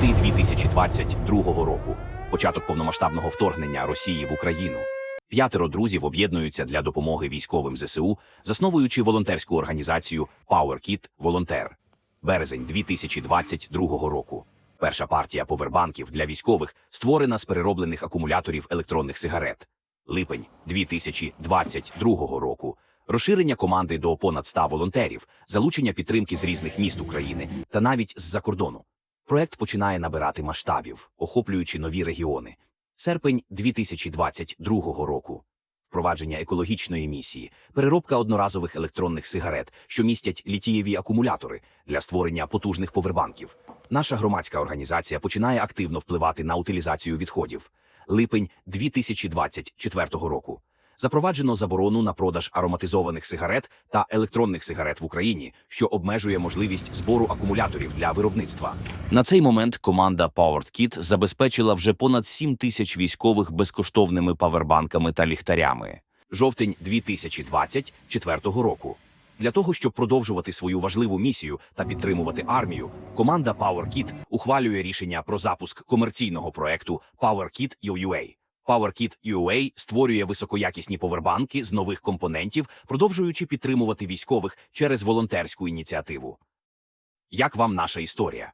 Лютий 2022 року. Початок повномасштабного вторгнення Росії в Україну. П'ятеро друзів об'єднуються для допомоги військовим ЗСУ, засновуючи волонтерську організацію PowerKit Волонтер. Березень 2022 року. Перша партія повербанків для військових створена з перероблених акумуляторів електронних сигарет. Липень 2022 року. Розширення команди до понад 100 волонтерів, залучення підтримки з різних міст України та навіть з-за кордону. Проект починає набирати масштабів, охоплюючи нові регіони. Серпень 2022 року. Впровадження екологічної місії, переробка одноразових електронних сигарет, що містять літієві акумулятори для створення потужних повербанків. Наша громадська організація починає активно впливати на утилізацію відходів. Липень 2024 року. Запроваджено заборону на продаж ароматизованих сигарет та електронних сигарет в Україні, що обмежує можливість збору акумуляторів для виробництва. На цей момент команда Powered Kit забезпечила вже понад 7 тисяч військових безкоштовними павербанками та ліхтарями. Жовтень 2024 року. Для того, щоб продовжувати свою важливу місію та підтримувати армію, команда PowerKit ухвалює рішення про запуск комерційного проекту PowerKit UA. PowerKit UA створює високоякісні повербанки з нових компонентів, продовжуючи підтримувати військових через волонтерську ініціативу. Як вам наша історія?